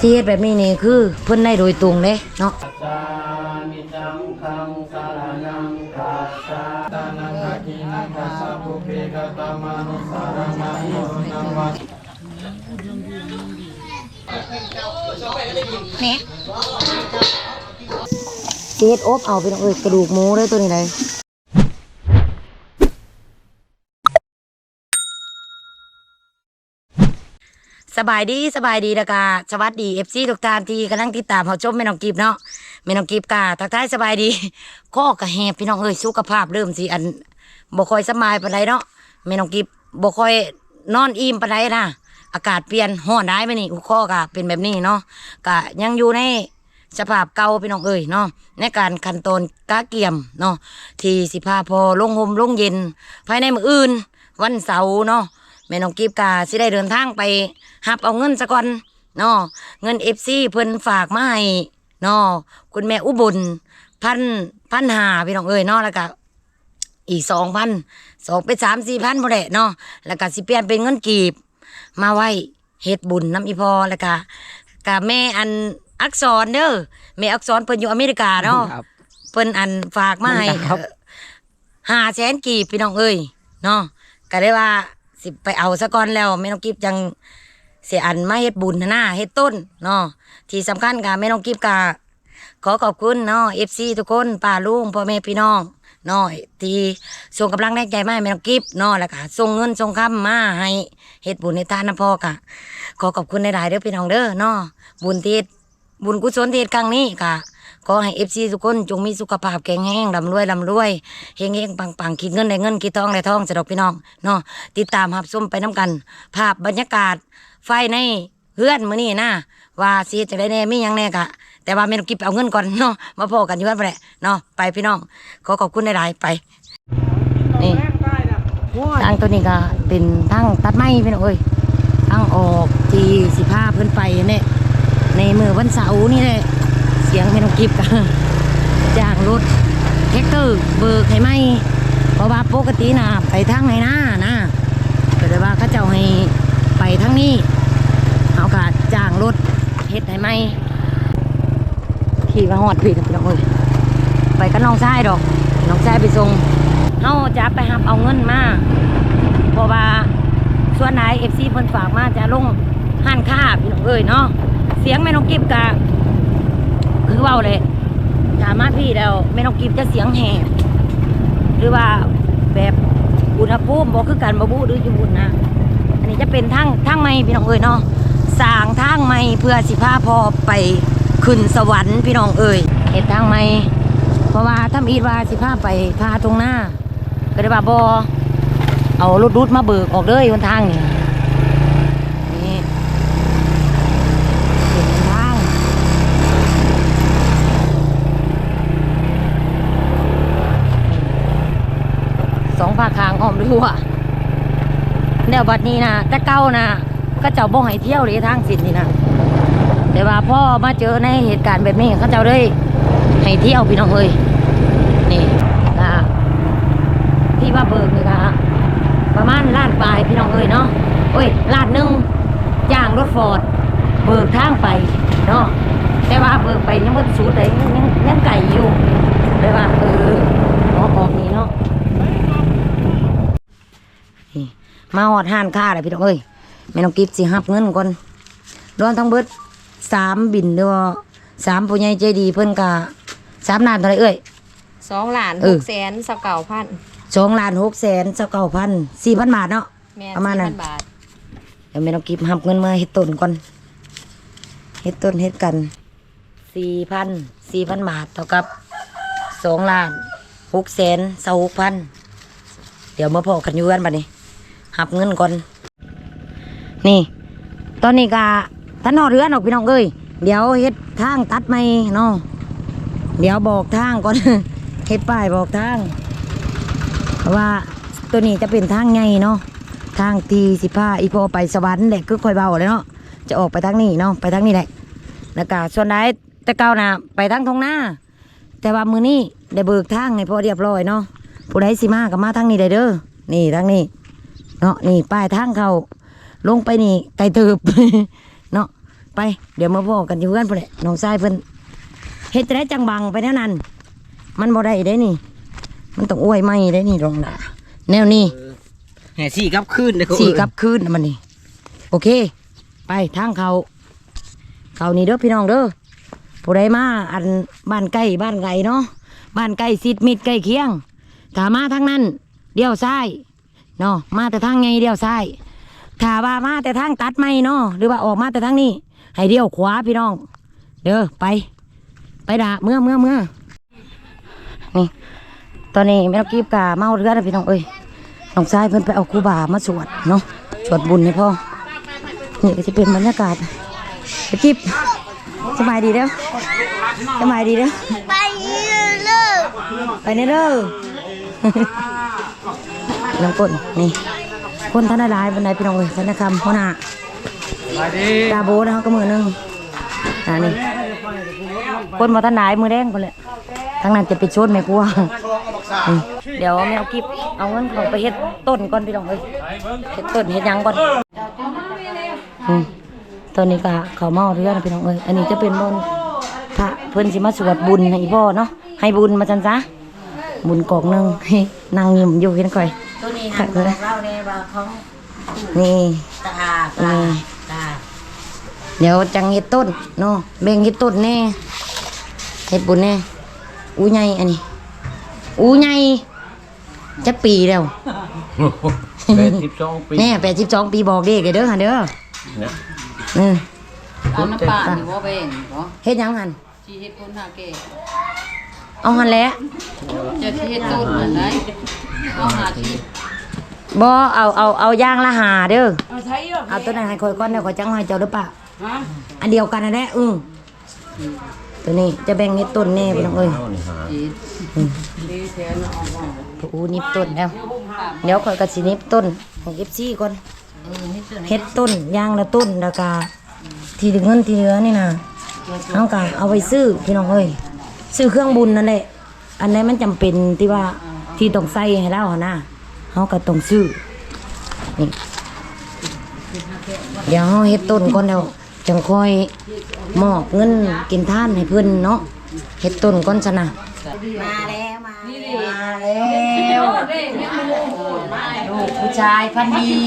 ที่เฮ็ดแบบนี้นี่คือเพิ่นได้โดยตรงเด้เนาะสามิจังคังสารนังคัสสะตานังอาคินังคัสสะภุเพกตามานุสารนังโยนังวัดสิเฮ็ดอบเอาพี่น้องเอ้ยกระดูกหมูเด้อตัวนี้เลย สบายดีสบายดีแล้วก็สวัสดี FC ทุกท่านที่กำลังติดตามเฮาชมแม่น้องกิฟเนาะแม่น้องกิฟกะทักทายสบายดีข้อกระแหบพี่น้องเอ้ยสุขภาพเริ่มสิอันบ่ค่อยสบายปานใดเนาะแม่น้องกิฟบ่ค่อยนอนอิ่มปานใดนะอากาศเปลี่ยนร้อนได้ไหมนี่ข้อก็เป็นแบบนี้เนาะก็ยังอยู่ในสภาพเก่าพี่น้องเอ้ยเนาะในการขั้นตนกาเกียมเนาะที่สิพาพอลงหมลงเย็น ภายในมืออื่น วันเสาร์เนาะ แม่น้องกีบกาสิได้เดินทางไปหับเอาเงินซะก่อนเนาะเงิน FC เพิ่นฝากมาให้เนาะคุณแม่อุบลพันพันหาพี่น้องเอ้ยเนาะแล้วก็อีกสองพันสองเป็นสามสี่พันบ่ได้เนาะแล้วก็สิเปลี่ยนเป็นเงินกีบ มาไว้เฮ็ดบุญน้ำอีพอแล้วก็กะแม่อันอักษรเด้อแม่อักษรเพิ่นอยู่อเมริกาเนาะครับเพิ่นอันฝากมาให้ครับห้าแสนกีบพี่น้องเอ้ยเนาะก็ได้ว่า สิไปเอาซะก่อนแล้วแม่น้องกิฟจังเสียอันมาเฮ็ดบุญนะนะเฮ็ดต้นเนาะที่สำคัญกะแม่น้องกิฟกะขอขอบคุณเนาะ FC ทุกคนป้าลุงพ่อแม่พี่น้องเนาะที่ส่งกำลังแรงใจมาให้แม่น้องกิฟเนาะแล้วก็ส่งเงินส่งคำมาให้เฮ็ดบุญในทานน้ำพ่อกะขอขอบคุณในหลายๆเด้อพี่น้องเด้อเนาะบุญที่บุญกุศลที่ครั้งนี้กะ ขอให้เอฟซีทุกคนจงมีสุขภาพแข็งแรงร่ำรวยร่ำรวยเฮงเฮงปังปังคิดเงินได้เงินคิดทองได้ทองจะดอกพี่น้องเนาะติดตามรับชมไปน้กัน ภาพบรรยากาศไฟในเฮือนมื้อนี้นะว่าสิเฮ็ดจะได้แน่มีหยังแน่กะ แต่ว่าแม่นกิบเอาเงินก่อนเนาะมาพอกันอยู่วันบ่แหละเนาะไปพี่น้องขอขอบคุณในหลายๆไปนี่ทางตัวนี้ก็เป็นทางตัดไม้พี่น้องเอ้ยทางออกที่สิพาเพิ่นไปเนี่ยในมือวันเสาร์นี่แหละ เสียงพี่น้องกิฟก็จ้างรถแท็กเตอร์เบิกให้ไหมเพราะว่าปกตินะไปทางไหนน้านะก็เลยว่าเขาเจ้าให้ไปทางนี้เอากาจ้างรถเฮ็ดให้ไหมขี่มาหอดพี่พี่น้องเอ้ยไปกับน้องชายดอกน้องชายไปส่งเฮาจะไปหับเอาเงินมาเพราะว่าส่วนไหนเอฟซีเพิ่นฝากมาจะลงห้านค้าพี่น้องเอ้ยเนาะเสียงแม่น้องกิฟกะ คือเว้าเลยถามมาพี่แล้วแม่น้องกิฟจะเสียงแหบหรือว่าแบบอุณหภูมิบ่คือกันบ่บูหรืออยู่บุญนะอันนี้จะเป็นทางทางไม่พี่น้องเอ้ยเนาะสร้างทางไม่เพื่อสิพาพอไปขึ้นสวรรค์พี่น้องเอ้ยเฮ็ดทางไม่เพราะว่าถ้ามีดว่าสิพาไปพาตรงหน้าก็ได้ว่าบอเอารถรุดมาเบิกออกเลยบนทางนี่นี่เป็นทางสองภา คคางอ้อมรั้วเดี๋ยวบัดนี้นะแต่เก้านะก็เจ้าบ่ให้เที่ยวเลยทางสินนี่นะแต่ว่าพ่อมาเจอในเหตุการณ์แบบนี้เขาเจ้าเลยให้เที่ยวพี่น้องเอ้ยนี่นะที่ว่าเบิกนี่ค่ะประมาณลานปลายพี่น้องเอ้ยเนาะโอ้ยลานหนึ่งจ้างรถฟอร์ดเบิกทางไปเนาะแต่ว่าเบิกไปยังไม่สุดเลยยังยังไก่อยู่เลยว่าเออหมอออกนี่เนาะนี่ มาหอดห้านค่าเลยพี่น้องเอ้ยไม่ต้องกิฟสิหับเงินก่อนรวมทั้งเบิดสามบินเด้อสามผู้ใหญ่ใจดีเพิ่นกะสามนานเท่าไหรเอ้ยสองล้านเอหอกแสนสเก่าพันสองล้านหกแสนเก้าพันสี่พันบาทเนาะแม่ประมาณนั้น4,000บาทเดี๋ยวไม่ต้องกิบหับเงินมาเฮ็ดต้นก่อนเฮ็ดต้นเฮ็ดกันสี่พันสี่พันบาทเท่ากับสองล้านหกแสนสหกพันเดี๋ยวมาพอกันอยู่กันบัดนี้ หับเงินก่อน นี่ ตอนนี้ก็ท่านนอเรือนออกพี่น้องเอ้ยเดี๋ยวเฮ็ดทางตัดไม่เนาะเดี๋ยวบอกทางก่อนเฮ็ดป้ายบอกทางเพราะว่าตัวนี้จะเป็นทางไงเนาะทางทีสิพาอีพอไปสวรรค์แหละคือคอยเบาเลยเนาะจะออกไปทางนี้เนาะไปทางนี้แหละแล้วก็ส่วนไหนแต่เก่านะไปทางทงหน้า แต่ว่ามือนี้ได้เบิกทางให้พอเรียบร้อยเนาะผู้ใดสิมาก็มาทางนี้ได้เด้อนี่ทางนี้ เนาะนี่ป้ายทางเขาลงไปนี่ไกลเติบเนาะไป เดี๋ยวมาบอกกันอยู่เพื่อนเพื่อนแหละน้องชายเพื่อนเฮ็ดจะได้จังบังไปแนวนั้น มันบ่ได้ได้นี่ มันต้องอ้วยไหมได้นี่รองดาแนวนี้แห่สี่กับคืนเลยสี่กลับคืนน่ะมันนี่โอเค ไปทางเขาเขานี่เด้อพี่น้องเด้อผู้ใดมาอันบ้านใกล้บ้านไกลเนาะบ้านใกล้ซิดมิดใกล้เคียงถ้ามาทางนั้นเดี่ยวซ้าย เนาะมาแต่ทางไงเดี่ยวซ้ายถ้าว่ามาแต่ทางตัดไม่เนาะหรือว่าออกมาแต่ทางนี้ ให้เดี่ยวขวาพี่น้อง เด้อไป ไปด่าเมื่อเมื่อเมื่อนี่ตอนนี้แม่นกกีบกาเมาเรือนะพี่น้องเอ้ยน้องชายเพิ่นไปเอาครูบามาสวดเนาะสวดบุญให้พ่อนี่ก็จะเป็นบรรยากาศไปจิบสบายดีเด้อสบายดีเด้อไปเลยไปในเด้อ น้องกดนี่ คนท่านหลายๆบันไดพี่น้องเอ้ยสันนคำหัวหน้ามาดิตาโบนะครับก็มือหนึงอ่านี่คนมาท่านหลายมือแดงคนเลยทั้งนั้นจะไปชดแม่ครัวนี่เดี๋ยวแมวกิบเอาเงินของไปเฮ็ดต้นก่อนพี่น้องเอ้ยเฮ็ดต้นเฮ็ดหยังก่อนอืมตอนนี้ก็เขาวเมาเรือนพี่น้องเอ้ยอันนี้จะเป็นบนพระเพิ่นสิมาสวดบุญให้พ่อเนาะให้บุญมาจันซะบุญกอกหนึงนั่งยิ้มอยู่เห็นก่อย ตัวนี้ค่ะนะบอกเราในว่าของนี่ ตาปลาตาเดี๋ยวจังเฮ็ดต้นเนาะแบ่งเฮ็ดต้นแน่เฮ็ดบุญแน่อู้ใหญ่อันนี้อู้ใหญ่จะปีแล้วเป็นสิบสองปีแน่แปดสิบสองปีบอกเด็กเด้อหันเด้อเนี่ยอืมเอาน้ำปลาหรือว่าเป็นบ่เฮ็ดหยังหันชีเฮ็ดคนหาเก เอาหันแหล้วจะที่เฮ็ดต้นอันไหนเอาหาที่บ่เอาเอาเอาย่างละหาเด้อเอาตัวนั้นให้คอยก่อนเดี๋ยวคอยจังให้เจ้าเด้อป่ะอันเดียวกันนั่นแหละอือตัวนี้จะแบ่งเฮ็ดต้นแน่พี่น้องเอ้ยเอานี่หาอู้นิบต้นแล้วเดี๋ยวคอยก็สินิบต้นของ FC ก่อนเฮ็ดต้นย่างละต้นแล้วก็ที่เงินที่เหลือนี่นะเอาก็เอาไปซื้อพี่น้องเอ้ย ซื้อเครื่องบุญนั่นแหละ อันไหนมันจำเป็นที่ว่าที่ต้องใส่ให้เราหั่นน่ะเฮาก็ต้องซื้อนี่เดี๋ยวเฮาเฮ็ดต้นก่อนแล้วจังค่อยมอบเงินกินทานให้เพิ่นเนาะเฮ็ดต้นก่อนซะนะมาแล้วมามาแล้วลูกผู้ชายพันธุ์ดี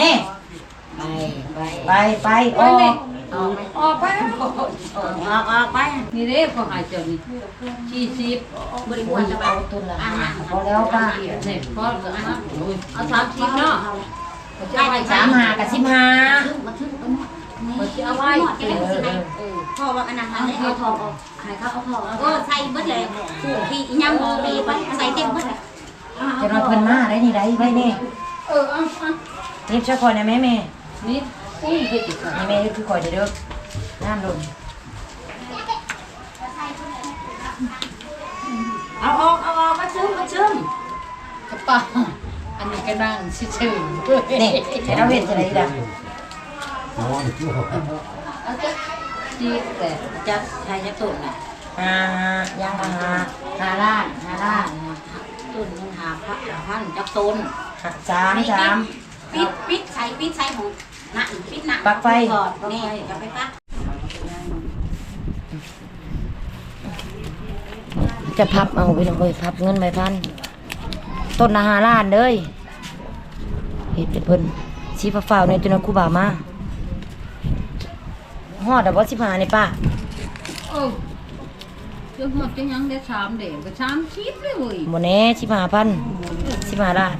นี่ไปไปไปไปออก ออกไปออกออกไป นี่เด้ก็หายเจ้านี่ชีสิบบริบูรณ์จะไปเอาต้นละพอแล้วป้าเนี่ยพอแล้วเอาสามสิบเนาะไปไปสามหากับสิบหามาทึ่งตรงนี้มันจะเอาไว้พ่อว่าอันนั้นเอาทองออกใครเขาเอาทองก็ใส่เบิดเลยผู้ที่ยังโมมีไปใส่เต็มเบิดเลยจะรอเพิ่นมาได้นี่ได้ไว้นี่เออเอาเอานี่ช่วยคอยนะแม่แม่นี่ อุ้ยเฮ็ดอีกนี่แม่คือคอยเด้อน้ำลงเอาออกเอาออกมาซึมมาซึมกระป๋าอันนี้ก็นั่งซื่อๆนี่ให้เราเห็นจะได้ดังเอาจ้ะจีบแต่จะใครจะตุ่นอะหาย่างละหาหาล้านหาล้านตุ่นมันหาพระพันจักตุนหาสามสามปิดปิดใส่ปิดใส่ของ หน้าปิดหน้าปลั๊กไฟ ก่อนนี่จะไปปักจะพับเอาไปหน่อยพับเงินใบพันต้นอาหารล้านเลยเฮ็ดให้เพิ่นสีฟ้าๆในตัวนั้นครูบามาฮอดอะบ่สิบห้านี่ป้าเออจะหมดจะยังได้สามเด็กก็สามชิปเลยเว้ยบ่แน่สิบห้าพันสิบห้าล้าน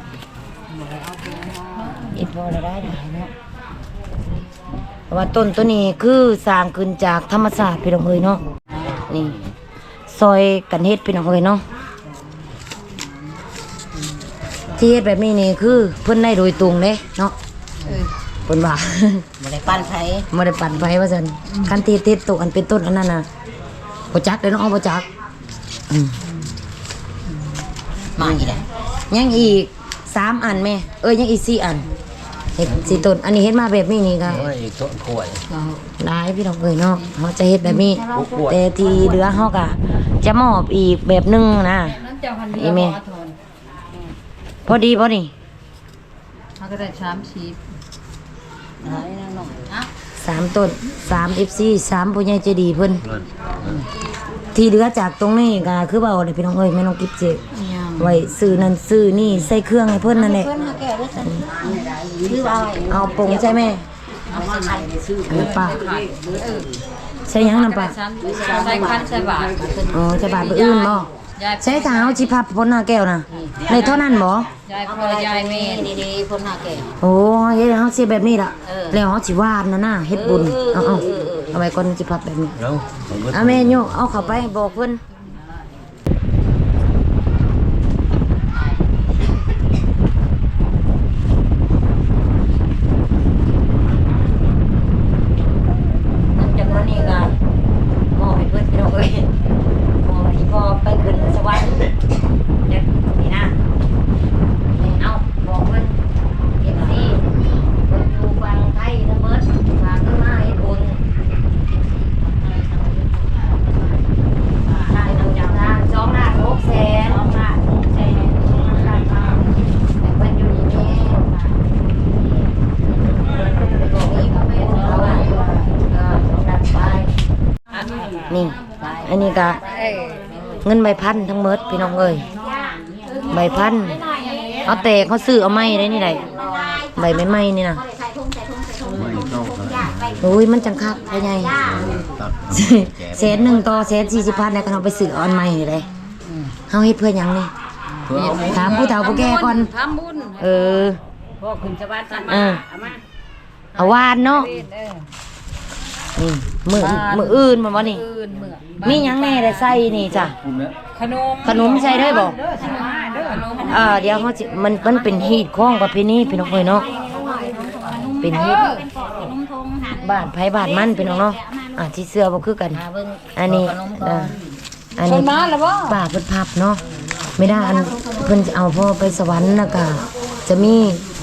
อีกพอแล้วได้ได้เนาะแต่ ว่าต้นตัวนี้คือสร้างขึ้นจากธรรมชาติพี่น้องเอ้ยเนาะนี่ซอยกันเฮ็ดพี่น้องเอ้ยเนาะที่เฮ็ดแบบนี้นี่คือเพิ่นได้โดยตรงเด้เนาะเออเพิ่นว่าบ่ได้ปั้นไผบ่ได้ปั่นไฟว่าซั่นคันที่เฮ็ดตกอันเป็นต้นอันนั้นน่ะบ่จักเด้อเนาะเอาบ่จักอืมมาอีกแล้วยังอีกสามอันแม่เอ้ยยังอีกสี่อัน เห็ดสี่ต้นอันนี้เฮ็ดมาแบบนี้นี่ก็โอ้ยต้นขวดหลายพี่น้องเอ้ยเนาะเขาจะเฮ็ดแบบนี้ผู้ป่วยแต่ที่เหลือเขาก็จะมอบอีกแบบหนึงนะนั่นเจ้าพันธุ์อีเดียวแม่ขอทนพอดีพอดีเขาก็ได้สามชิปหายนั่งหน่อยอะสามต้นสามเอฟซีสามผู้ใหญ่ใจดีเพิ่นที่เหลือจากตรงนี้ก็คือเบาเลยพี่น้องเอ้ยไม่ต้องกิบเจ ไว้ซื้อนั่นซื้อนี่ใส่เครื่องให้เพิ่นนั่นแหละเพิ่นหาแก่ด้วยกันคือว่าอะไรเอาปรุงใช่ไหมเอามาใส่น้ำปลาใช่ยังน้ำปลาฉันใส่คันใส่บาทอ๋อจะบาดไปอื่นบ่ยายใช้เท้าชิพับพ้นหน้าแก้วนะในเท่านั้นบ่ยายพ่อยายแม่นี่ดีๆเพิ่นหาแก่โอ้เฮ็ดให้เฮาสิแบบนี้ล่ะเออแล้วเฮาสิวาดนะน่ะเฮ็ดบุญเอเอาอเอาเออเออเอาไว้ก่อนสิพับแบบนี้แล้วผมก็เอาแม่โยกเอาเข้าไปบอกเพิ่นนั่นจากนั้นนี่ก็มอบให้เพิ่นพี่น้องเอ้ยมอบให้พ่อไปขึ้นสวรรค์เด็กนี่นะนี่เอาบอกเพิ่นเก็บซี่เพิ่นอยู่ฝั่งไทยทั้งหมดฝากเงินมาให้บุญ ได้นำจากทางสองล้านหกแสนสองล้านหกแสนราคาแต่เป็นอยู่นี่แม่บอกอีกว่าแม่เราอะเออสองล้านไปนี่ อันนี้ก็เงินใบพันทั้งหมดพี่น้องเอ้ยใบพันเอาแต่เขาซื้อเอาไม้ได้นี่ไดใบไม้ไม้นี่นะใส่ทุ่งใส่ทุ่งใส่ทุ่งไม่เข้ากันยากไปโอ้ยมันจังคักพ่อใหญ่ตัดเศษหนึ่งต่อเศษสี่สิบพันเนี่ยก็เอาไปซื้อเออนใหม่เลยเฮาเฮ็ดเพื่อหยังนี่เพื่อเอาถามผู้เฒ่าผู้แก่ก่อนทำบุญเออพ่อขึ้นสวัสดิ์สันเอมาอเอามาเอาวานเนาะ เออนี่มือมืออื่นมันบ่นี่ อื่นเมื่อมีหยังแน่ได้ใส่นี่จ้ะ คุณเนี่ยขนมขนมใส่ได้บ่ ขนมเออเดี๋ยวเขาสิมันมันเป็นฮีตของประเพณีพี่น้องเอ้ยเนาะ เป็นฮีตเป็นปอดเป็นนุ่มทงหันบ้านไผบ้านมันพี่น้องเนาะอะที่เสื้อบ่คือกันมาเบิ่งอันนี้เอออันชนี้นมาแล้วบ่ป้าเพิ่นพับเนาะไม่ได้อันเพิ่นจะเอาพ่อไปสวรรค์แล้วก็จะมี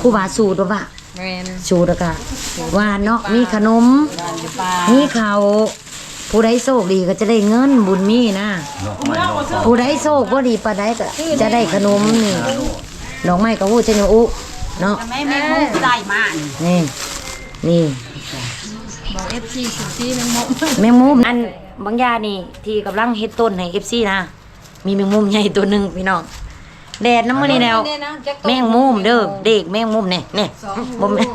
ครูบาสูตรว่า แม่นสูตรแล้วก็หวานเนาะมีขนมบ้านอยู่ป่ามีข้าวผู้ใดโชคดีก็จะได้เงินบุญมีนะดอกไม้ดอกทองผู้ใดโชคบ่ดีปานใดก็จะได้ขนมนี่ดอกไม้ก็ฮู้จะอยู่อุเนาะ แม่แม่มุกได้มานี่นี่บอก FC สุดที่แมงมุมแมงมุมอันบางยานี่ที่กำลังเฮ็ดต้นให้ FC นะ มีแมงมุมใหญ่ตัวหนึงพี่น้อง แดดน้ำมันนี่แล้ว แมงมุมเด้อเด็กแมงมุมเนี่ยเนี่ยมุมเนี่ย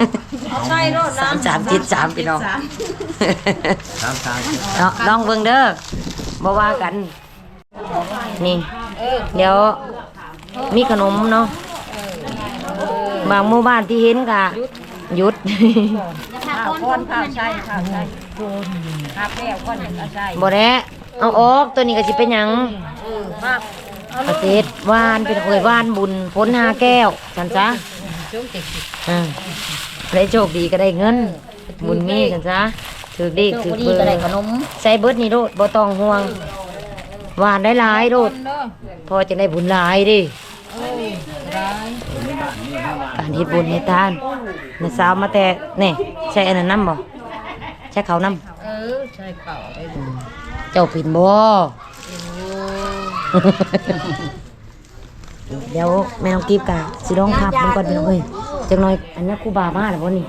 เอาใส่รถสามสามจิตสามพี่น้องตามทางเนาะลองเบิ่งเด้อบ่ว่ากัน นี่ เดี๋ยวมีขนมเนาะบางหมู่บ้านที่เห็นก็หยุดข้าวก้อนข้าวใช่ข้าวใช่ครับแล้วก่อนเอาใส่บ่ได้เอาออกตัวนี้ก็สิเป็นหยังเออมา กอาเศษหวานเป็นเอ้ยหวานบุญพ้นหาแก้วจันจ้ะจุ๊บติดอ่าได้โชคดีก็ได้เงิน บุญมีจันจ้ะถือดีถือดีเบอก็ได้ร์ขนมใส่เบิดนี่โดดบ่ต้องห่วงหวานได้หลายโดดเด้อพอจะได้บุญหลายดิเออได้การเฮ็ดบุญเฮ็ดทานน่ะสาวมาแต่นี่ใช่อันนั้นนํบ่ใช่เขาวนํเออใช่เปล่าได้ดูเจ้าปิ่นบ่ เดี๋ยวแม่น้องกีบกะสิลองพับมันก่อนพี่น้องเอ้ยจักหน่อยอันนี้ครูบามาแล้วบ่นี่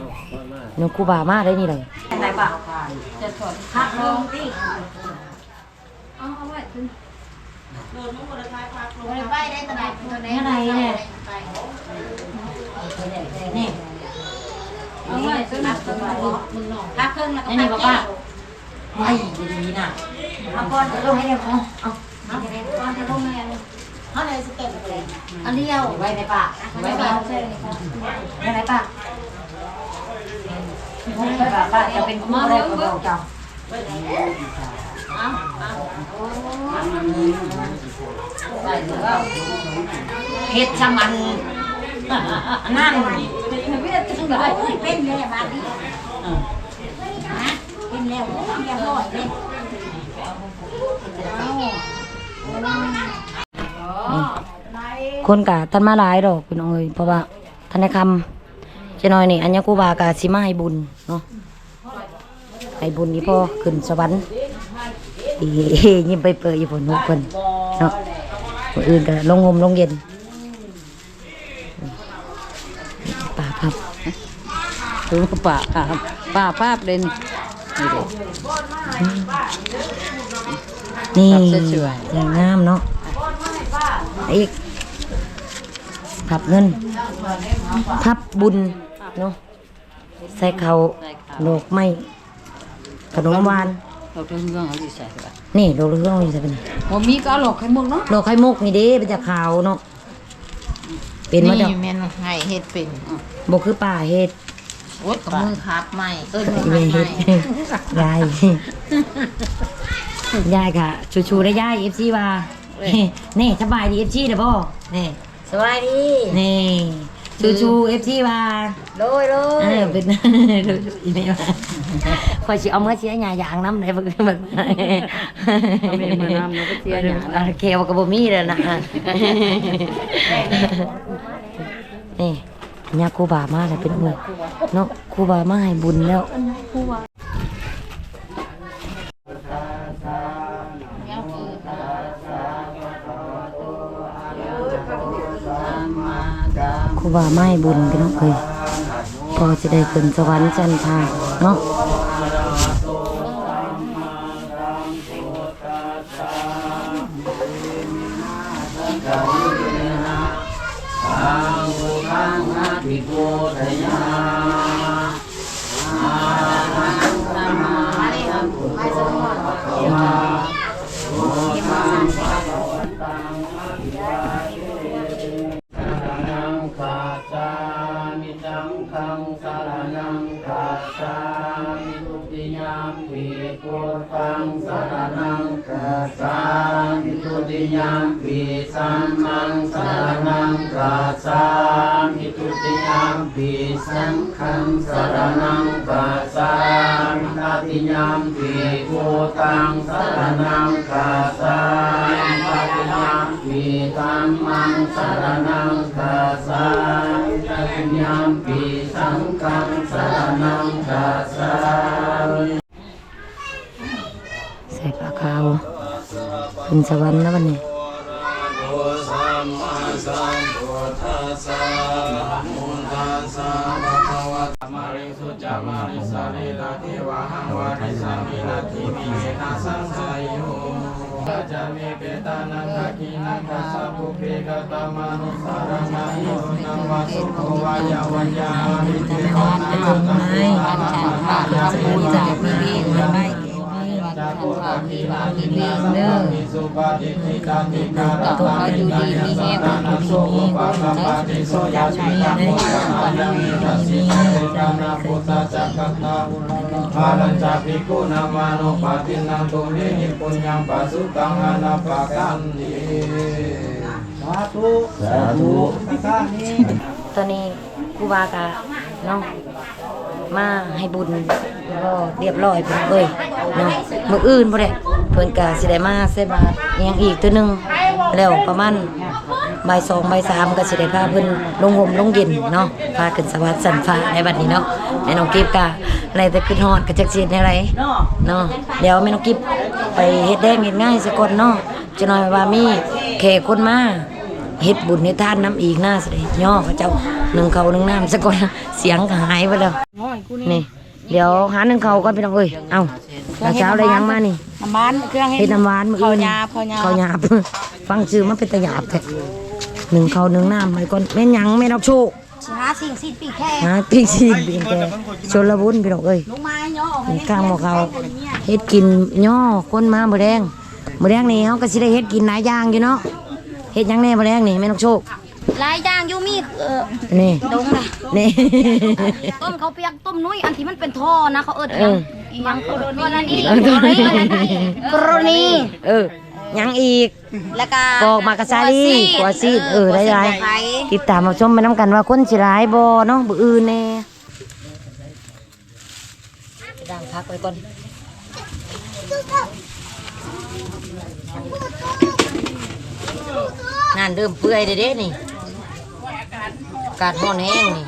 น้องครูบามาได้นี่เลยได้ป่ะจะถอดพักลงติเอาเอาไว้ถึงไปได้ตะไดตะไดอะไรเนี่ยนี่เอาไว้ถึงพักเครื่องพักเครื่องแล้วก็อันนี้บอกว่าไว้ดีๆนะเอาก่อนเอาลงให้เดี๋ยวเอาเอา เอาจะได้ก้อนจะลงแม่เขาเลยสเก็ตเลยอันเดียวไว้ในปากไว้ในปากไว้ในปากไว้ในปาป้าจะเป็นคู่แรกกับเราจ้าเฮ็ดชะมันนั่นโอ้ยเป็นเลยบาดนี้นะเป็นแล้วเรียบร้อยเลย คนกะท่านมาหลายดอกพี่น้องเอ้ยเพราะว่าท่านได้คำเจะน้อยนี่อัญญกูบากะสิมาให้บุญเนาะให้บุญนี่พ่อขึ้นสวรรค์อียิ้มไปเปิดอยู่ผลนุกเพิ่นเนาะคนอื่นก็ลงงมลงเย็นป่าครับคือว่าป่าภาพป่าภาพเด่นนี่เด็นี่ภาพสวย ๆอย่างงามเนาะอีกพับเงินพับบุญเนาะใส่เขาดอกไม้ขนมหวานเราเรื่องเอาสิใส่ไปนี่ดอกเรื่องนี่ใส่เป็นบ่มีก็เอาหลอกไข่มุกเนาะดอกไข่มุกนี่เด้เป็นจากขาวเนาะเป็นมาจากแม่นให้เฮ็ดเป็นบกคือป่าเฮ็ดโอ๊ยกับมือครับใหม่เอิ้นมืออีเวครับนใหเฮ็ม่ดยาย ยายค่ะ ชูชูได้ยายเอฟซีว่านี่สบายดีเอฟซีเด้อพ่อนี่สวัสดีนี่ชูชูเอฟซีว่าโดยโดเอยอเป็นอีเมลว่าคอยสิเอาเมื่อเสียหยาอย่างน้ำได้บ่คือมันเอาเมมานำแล้วก็เสียหยาโอเคว่าก็บ่มีแล้วนะนี่ยาครูบามาแล้วเป็นมือเนาะครูบามาให้บุญแล้ว รูบามาให้บุญกันเนาะเคยพอจะได้ขึ้นสวรรค์จันทราเนาะภิกทยานั ปีสังฆังสารนังคาสสามิตติยามปีพุทธังสารนังคาสสามิตติยามปีสัมมังสารนังคาสสามิตติยามปีสังฆังสารนังคาสสาใส่ผ้าขาวขึ้นสวรรค์นะวันนี้ สัมาริสุจามาริสาริลาเทวะหังวาริสามิลาทิมิเมนะสังสายโยจามิเปตานังคกินังคาสะภุเพกตามานุสารนาโยนังวาสุโภวายาวัญญามิเทวะนาตังสุตานามาญาเววะมิเววะมิ จักขุระมินามินาสัพพิสุปฏิทิตาติการะตามิตายะสัตตานาโสอุปะกัปปะติโสยะชิตามุตตะมายะมิทัสสิเตกานาพุทธจักขันตาอาลัญจาภิกขุนามานุปาตินังตุเมหิปุญญังปัสสุตังอนาปกันติสาธุสาธุตอนนี้ครูบากะเนาะมาให้บุญ ก็เรียบร้อยเพิ่นเอ้ยเนาะมื้ออื่นบ่ได้เพิ่นก็สิได้มาใส่บาตรอิหยังอีกตัวหนึงแล้วประมาณบ่ายสองบ่ายสามก็สิได้พาเพิ่นลงห่มลงเย็นเนาะพาขึ้นสวรรค์สันฟ้าในบัดนี้เนาะแม่น้องกิฟกะอะไรแต่ขึ้นฮอดก็จักสิเฮ็ดแนวใดเนาะเดี๋ยวแม่น้องกิฟไปเฮ็ดแดงเฮ็ดง่ายซะก่อนเนาะจะน้อยว่ามีแขกคนมาเฮ็ดบุญให้ทานน้ำอีกหน้าสิได้ย่อพระเจ้าหนึ่งเขาหนึ่งน้ำสะก่อนเสียงก็หายไปแล้วนี่ เดี๋ยวหาหนึ่งเขาก่อนพี่น้องเอ้ยเอ้าตอนเช้าได้ยังมานี่น้ำมันเครื่องเฮ็ดน้ำหวานมื้ออื่นข้าวยาบข้าวหยาบฟังชื่อมันเป็นตะหยาบแท้หนึ่งเขาหนึ่งน้ำไปก่อนแม่นหยังแม่นอกโชคสิหาสิ่งสิ้นปีแค่หาปิ้งซีนปิ้งแกชนละวุ้นพี่น้องเอ้ยลงมาย่อออกมานี่ข้างหมอเขาเฮ็ดกินย่อคนมาบ่แดงบ่แดงนี่เฮาก็สิได้เฮ็ดกินหลายอย่างอยู่เนาะเฮ็ดหยังแน่บ่แดงนี่แม่นอกโชค หลายอย่างอยู่มีเอ่อนี่ ดงนะนี่ ต้มเขาวเปียกต้มนุ้ยอันที่มันเป็นท่อนะเขาเอิ้นเอออีหยังกรณีกรณีกรณีเออ ยังอีก แล้วก็ปอกมากระซาลีกัวซีดเออได้ไรไผติดตามมาชมไปน้ำกันว่าคนสิร้ายบ่เนาะบ่อื่นแน่ด่างพักไว้ก่อนงานเริ่มเปื่อยเด้เด้นี่อา กาศร้อนแห้งนี่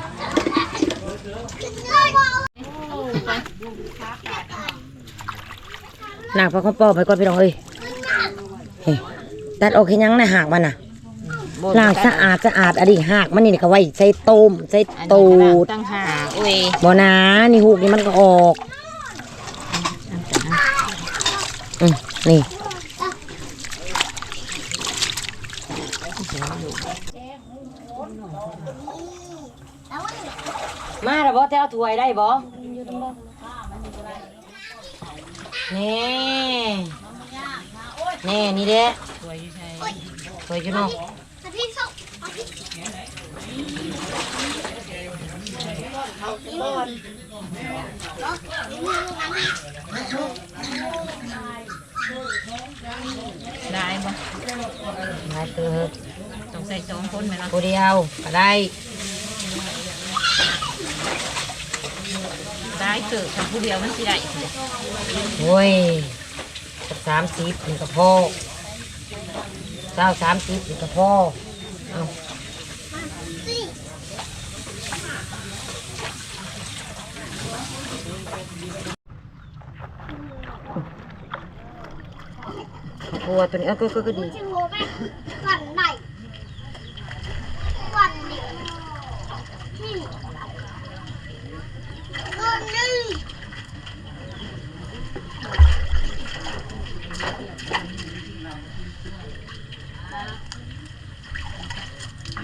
หนักพอเขาปอกไปก่อนพี่น้องเอ้ยเฮ้ยตัดออกแค่ยังในะหากมันน่ะล้างสะอาดสะอาดอันนี้หากมันนี่ก็ไว้ใส่ต้มใส่อันตูนี้ดตั้งหาโอ้ยบ่นะนี่หูกนี่มันก็ออกอืมนี่ แล้วบ่แถวถ้วยได้บ่นี่นี่นี่เด้ถ้วยอยู่เนาะได้บ่มาเติบต้องใส่สองคนไหมเนาะผู้เดียวก็ได้ ได้เกิดทำผู้เดียวมันสิได้โอ้ยสามสิบนี่ก็พอเจ้าสามสิบนี่ก็พอเอาโอ้ตัวนี้เออก็ก็ก็ดี จะโทรไปวันไหนวันนี้นี่วันนี้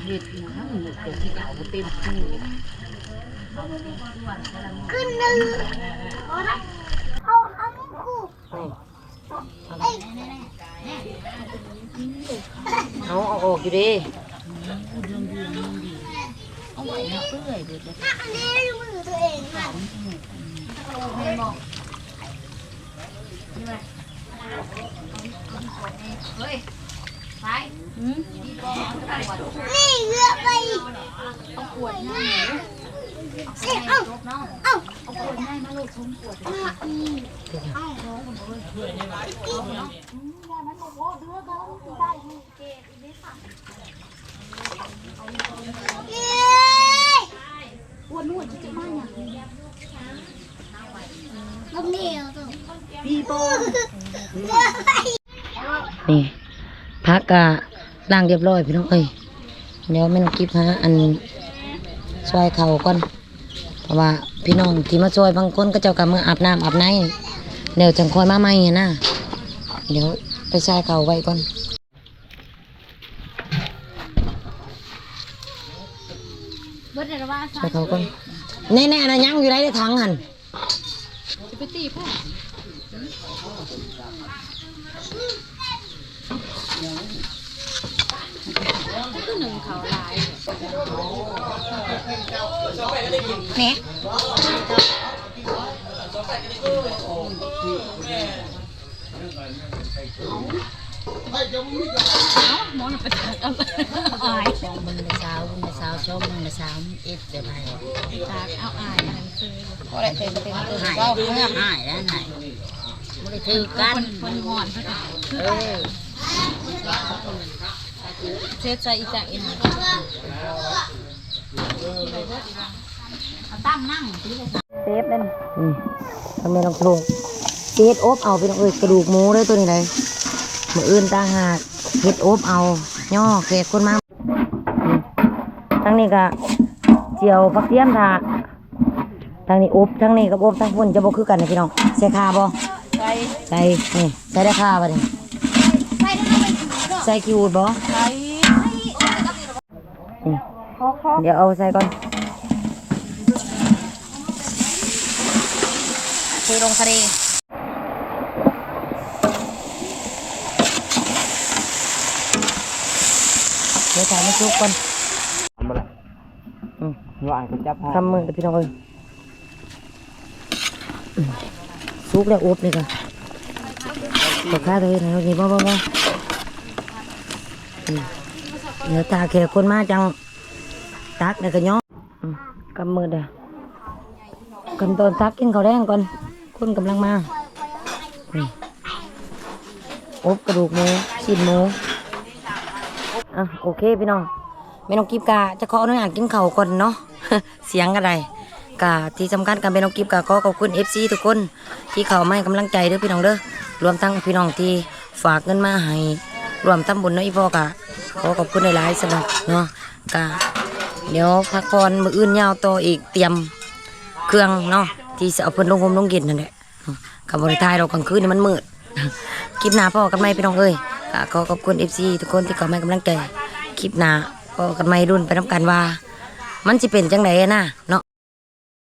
เฮ็ดอีหยังมันก็สิเอาบ่เต็มที่ขึ้นหนึ่งเอาเอาทำกูเอ้ยเอาเอาออกอยู่ดิอันนี้มือตัวเองค่ะ นี่เลือกไปเอาขวดน้ำเสียเอาเอาเอาขวดน้ำมาลูกชมขวดมาอืมเอาน้องมันเลยเย้ขวดนวดจะมาอย่างนี้ลงเดียวตัวพี่โบนี่ พักกะล้างเรียบร้อยพี่น้องเอ้ยเดี๋ยวไม่ต้องกิบฮะอันช่วยเขาก่อนเพราะว่าพี่น้องที่มาช่วยบางคนก็เจ้ากำมืออาบน้ำอาบในเดี๋ยวจังคอยมาใหม่นะเดี๋ยวไปช่วยเขาไว้ก่อนช่วยเขาก่อนแน่ๆนะยังอยู่ไรใน ถังเขาหันชอบมึงในสาวมึงในสาวชอบมึงในสาวเอ็ดเดี๋ยวไปตากเอาอายมันซื้อหายเมื่อหายแล้วหายไม่ได้ถือกันคนหอนเออ เช็ดใจอีจักอีหาตั้งนั่งเซฟนั่นอืมทำไมต้องโครงสิเฮ็ดอบเอาพี่น้องเอ้ยกระดูกหมูเด้อตัวนี้เลยมืออื่นต่างหากเฮ็ดอบเอา ย่อเกรดคนมาอืมทั้งนี้ก็เจียวผักเทียมทาทั้งนี้อบทั้งนี้กับอบทั้งพุ่นจะบ่คือกันนะพี่น้องใส่ข่าบ่ใส่ใส่นี่ใส่ได้ข่าบ่นี่ ใส่กิวดบ่ใส่นี่เดี๋ยวเอาใส่ก่อนเทลงทะเลเดี๋ยวถ่ายไม่ชุกก่อนทำอะไรอืมหวานก็จับหอทำมือกับพี่น้องเอ้ยอืมซุกแล้วอบเลยค่ะตกข้าตัวเองนะนี่บ่บ่บ่อืม เดี๋ยวตาแขกคนมาจัง ตักแล้วก็ย่ออืมกำมือเด้อกันตอนตักกินข้าวแดงก่อน คนกำลังมาอบกระดูกหมูชิ้นหมูอะโอเคพี่น้องไม่ต้องกิบกาจะขออนุญาตกินข้าวก่อนเนาะเสียงอะไรกาที่สำคัญการเป็นน้องกิบกาขอขอบคุณ FC ทุกคน ที่เข้ามาให้กำลังใจเด้อพี่น้องเด้อรวมทั้งพี่น้องที่ฝากเงินมาให้ รวมทำบุญเนาะอีพ่อกะขอขอบคุณหลายๆสำหรับเนาะกะเดี๋ยวพักผ่อนมื้ออื่นยาวต่ออีกเตรียมเครื่องเนาะที่จะเอาเพิ่นลงหมลงกินนั่นแหละกับบริทายเรากลางคืนนี่มันมืดคลิปหน้าพ่อกันไหมพี่น้องเอ้ยก็ขอขอบคุณ FC ทุกคนที่เข้ามาให้กำลังใจคลิปหน้าพ่อกันไหมรุ่นไปน้ำกันว่า มันสิเป็นจังไดนะเนาะ